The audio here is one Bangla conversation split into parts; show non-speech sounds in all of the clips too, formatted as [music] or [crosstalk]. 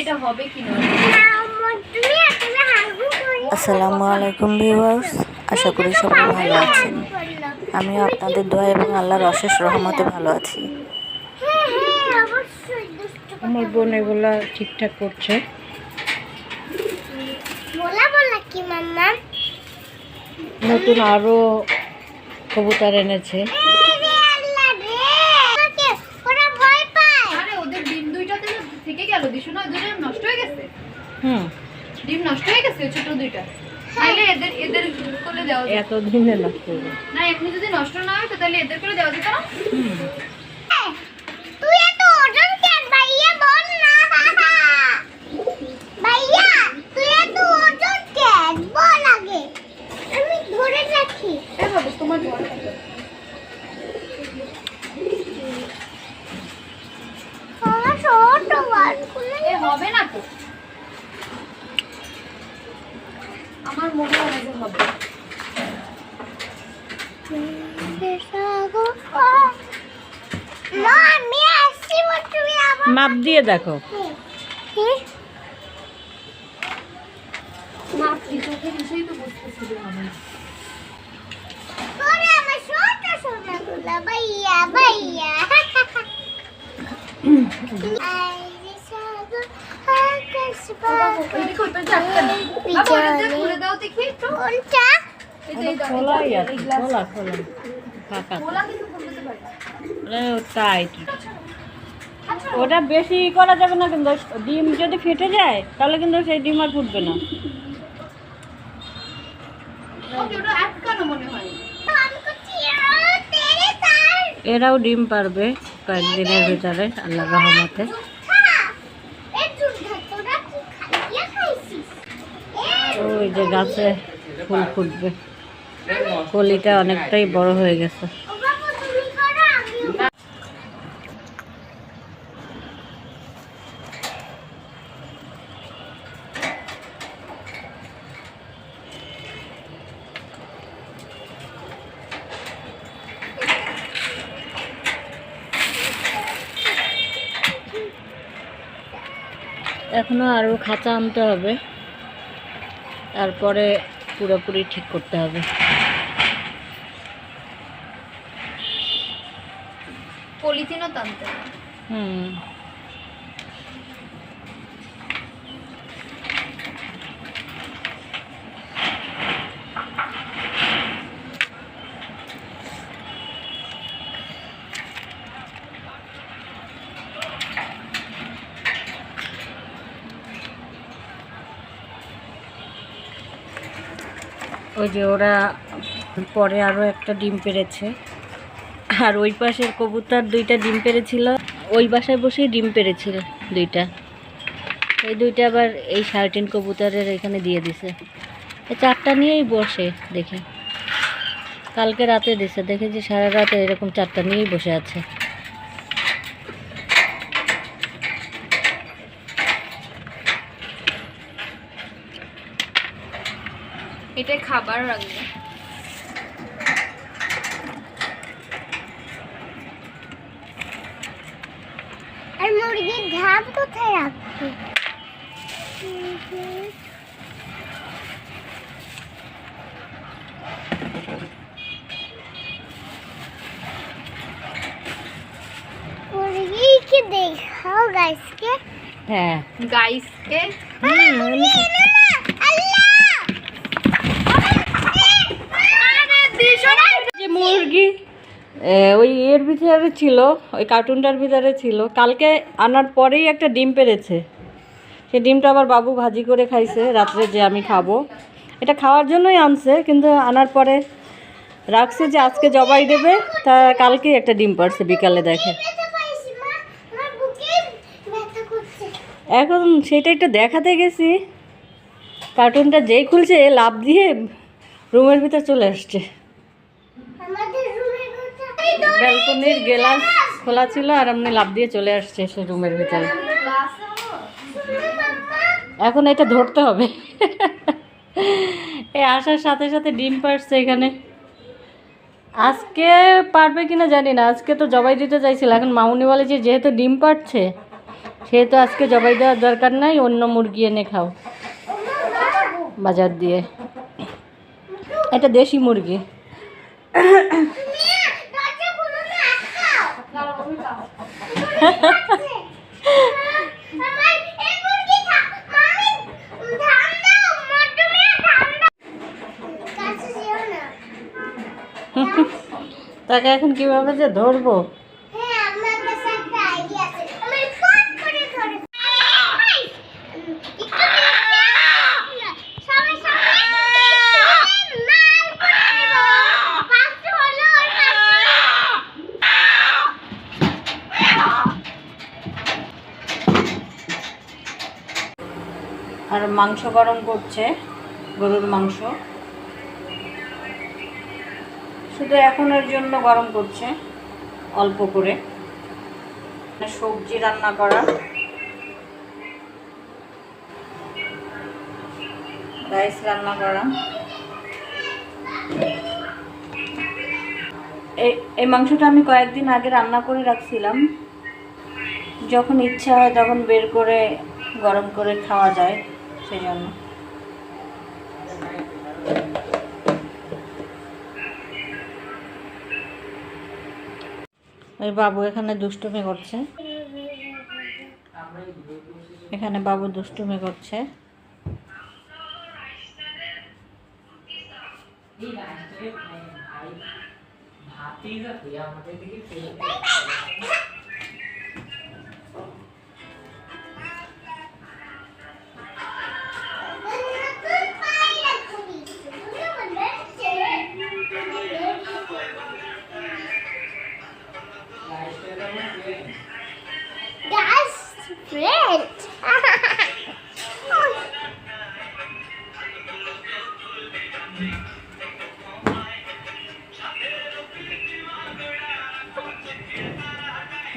এটা হবে কি আসসালামু আলাইকুম ভিউয়ার্স আশা করি সবাই ভালো আছেন। আমিও আপনাদের দোয়া এবং আল্লাহর অশেষ রহমতে ভালো আছি। আমার বোন এগুলা ঠিকঠাক করছে। বলা বলা কি মাম্মা? নতুন আরও কবুতর এনেছে রে আল্লাহ রে ওকে ওরা ভয় পায় আরে ওদের ডিম দুইটাতে না থেকে গেল দিশু না দুটো নষ্ট হয়ে গেছে হুম। ডিম নষ্ট হয়ে গেছে ছোট দুইটা। তাহলে এদের এদের করে দেওয়া এত দিনে না এমনি যদি নষ্ট না হয় তো তাহলে এদের করে দেওয়া যেত না। তুই এত ওজন কেন ভাইয়া? বল না ভাইয়া তুই এত ওজন কেন? বল আগে। আমি ধরে রাখি। এই বাবু তোমার বড় আমার ছোট হবে না তো। আমার মনে হয় যে হবে। মাপ দিয়ে দেখো। তো বুঝতেছি ভাইয়া ভাইয়া। [clears throat] ওটা বেশি করা যাবে না কিন্তু, ডিম যদি ফেটে যায়, তাহলে কিন্তু সেই ডিম আর ফুটবে না। এরাও ডিম পারবে কয়েকদিনের ভিতরে, আল্লাহ রহমতে খা এই চুলটা তোরা কি খাইয়া খাইছিস এই ওই যে গাছে ফুল ফুটবে। কলিটা অনেকটাই বড় হয়ে গেছে। এখনও আরও খাঁচা আনতে হবে। তারপরে পুরোপুরি ঠিক করতে হবে পলিথিনও টানতে হবে। হুম ওই যে ওরা পরে আরও একটা ডিম পেরেছে আর ওই পাশের কবুতর দুইটা ডিম পেড়েছিল। ওই বাসায় বসেই ডিম পেরেছিল দুইটা। এই দুইটা আবার এই সার্টিন কবুতরের এখানে দিয়ে দিছে। এই চারটা নিয়েই বসে দেখি। কালকে রাতে দিছে। দেখে যে সারা রাতে এরকম চারটা নিয়েই বসে আছে। এটাই খাবার রাখবে আর মুরগির ঘাম কোথায় রাখবে মুরগিকে দেখাও গাইসকে হ্যাঁ গাইসকে যে ভিতরে ছিল, ওই কার্টুনটার ভিতরে ছিল। কালকে আনার পরেই একটা ডিম পেরেছে। সে ডিমটা আবার বাবু ভাজি করে খাইছে, রাত্রে যে আমি খাব। এটা খাওয়ার জন্যই আনছে, কিন্তু আনার পরে রাখছে যে আজকে জবাই দেবে, তা কালকে একটা ডিম পারছে বিকালে দেখে। এখন সেটা একটু দেখাতে গেছি। কার্টুনটা যেই খুলছে লাভ দিয়ে রুমের ভিতর চলে আসছে। ব্যালকনির গেলাস খোলা ছিল আর এমনি লাভ দিয়ে চলে আসছে সে রুমের ভিতরে। এখন এটা ধরতে হবে। এই আসার সাথে সাথে ডিম পারছে এখানে। আজকে পারবে কিনা জানি না, আজকে তো জবাই দিতে চাইছিল। এখন মামুনি বলে যে যেহেতু ডিম পারছে সেহেতু আজকে জবাই দেওয়ার দরকার নাই, অন্য মুরগি এনে খাও। বাজার দিয়ে। এটা দেশি মুরগি দরজা খুলো না আটকাও আমার এই মুরগি থা- মামি ধান দাও মটুমে ধান দাও কাছে যেও না তাকে এখন কীভাবে যে ধরবো হ্যাঁ আমার কাছে একটা আইডিয়া আছে আমি ফট করে ধরে এই, উম, একটু সবাই সবাই মাল করে [laughs] দেব এখন হলো যে ধরবো? আর মাংস গরম করছে গরুর মাংস। শুধু এখনের জন্য গরম করছে, অল্প করে। সবজি রান্না করা। রাইস রান্না করা। এই মাংসটা আমি কয়েকদিন আগে রান্না করে রাখছিলাম। যখন ইচ্ছা হয় তখন বের করে গরম করে খাওয়া যায় সেই ওই বাবু এখানে দুষ্টুমি করছে। এখানে বাবু দুষ্টুমি করছে। নতুন That's great.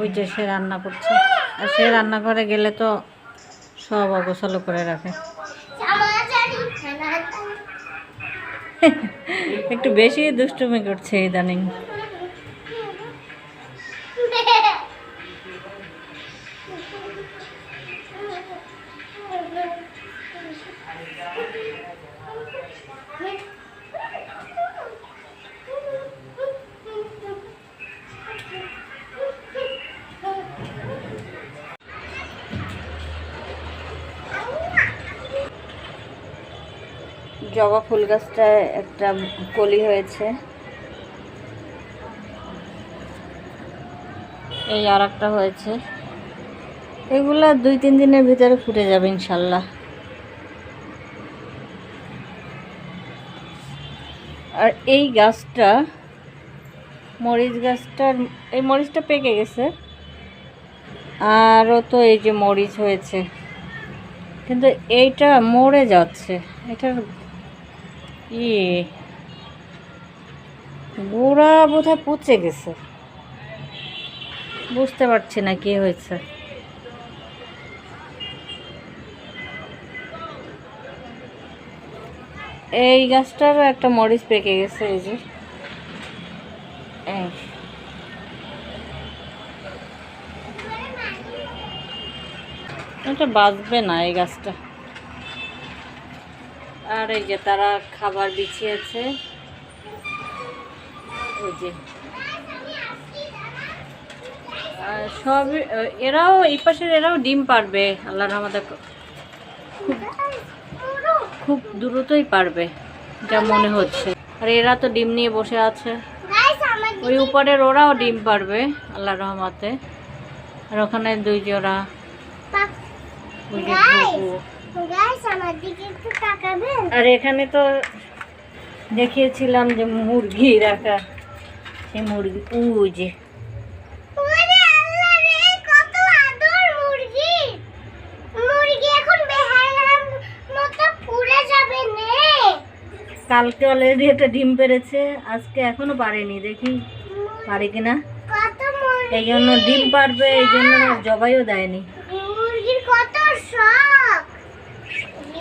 ওই যে সে রান্না করছে। আর সে রান্না করে গেলে তো সব অগোছালো করে রাখে। একটু বেশি দুষ্টুমি করছে ইদানিং। জবা ফুল গাছটায় একটা কলি হয়েছে। এই আর একটা হয়েছে। এগুলো দুই, তিন দিনের ভিতরে ফুটে যাবে ইনশাল্লাহ। আর এই গাছটা, মরিচ গাছটার, এই মরিচটা পেকে গেছে। আরও তো এই যে মরিচ হয়েছে। কিন্তু এইটা মরে যাচ্ছে। এটার ইয়ে গোড়া বোধহয় পচে গেছে। বুঝতে পারছি না কি হয়েছে। এই গাছটারও একটা মরিচ পেকে গেছে, এই যে। এটা বাঁচবে না এই গাছটা। আর এই যে তারা খাবার বিছিয়েছে। ওই যে। সব, এরাও, এই পাশের এরাও ডিম পারবে আল্লাহর আমাদের খুব খুব দ্রুতই পারবে, যা মনে হচ্ছে। আর এরা তো ডিম নিয়ে বসে আছে। ওই উপরের ওরাও ডিম পারবে, আল্লাহ রহমতে। আর ওখানে দুই জোড়া। আর এখানে তো দেখিয়েছিলাম যে মুরগি রাখা সেই মুরগি। নে। কালকে অলরেডি একটা ডিম পেরেছে আজকে এখনও পারেনি দেখি পারে কিনা। এই জন্য ডিম পারবে এই জন্য জবাইও দেয়নি। মুরগির কত শখ।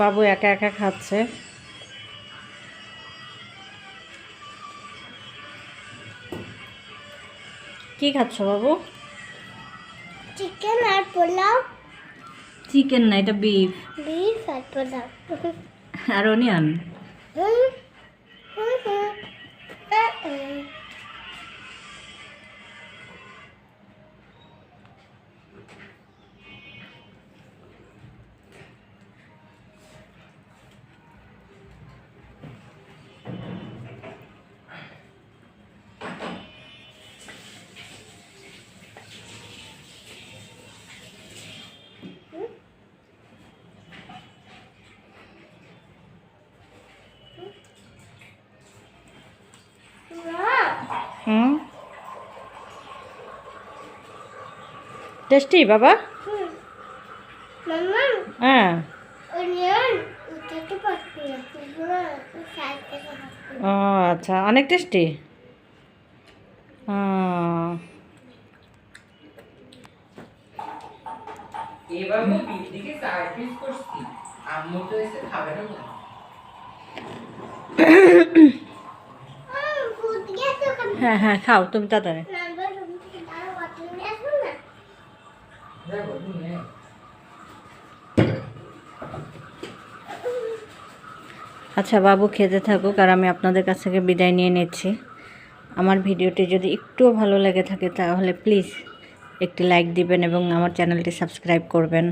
বাবু একা একা খাচ্ছে। কি খাচ্ছ বাবু? চিকেন আর পোলাও। চিকেন না এটা বিফ বিফ আর পোলাও। আর অনিয়ন হুম হুম হুম। হুম। টেস্টি বাবা? হ্যাঁ। ও আচ্ছা অনেক টেস্টি আম্মু তো এসে খাবে না বলে। ভূত গেছে ওখানে হ্যাঁ হ্যাঁ খাও তুমি তাড়াতাড়ি। আচ্ছা বাবু খেতে থাকুক আর আমি আপনাদের কাছ থেকে বিদায় নিয়ে নিচ্ছি। আমার ভিডিওটি যদি একটুও ভালো লেগে থাকে তাহলে প্লিজ একটি লাইক দিবেন এবং আমার চ্যানেলটি সাবস্ক্রাইব করবেন।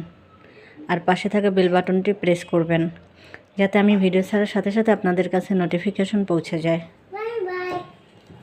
আর পাশে থাকা বেল বাটনটি প্রেস করবেন, যাতে আমি ভিডিও ছাড়ার সাথে সাথে আপনাদের কাছে নোটিফিকেশন পৌঁছে যায়।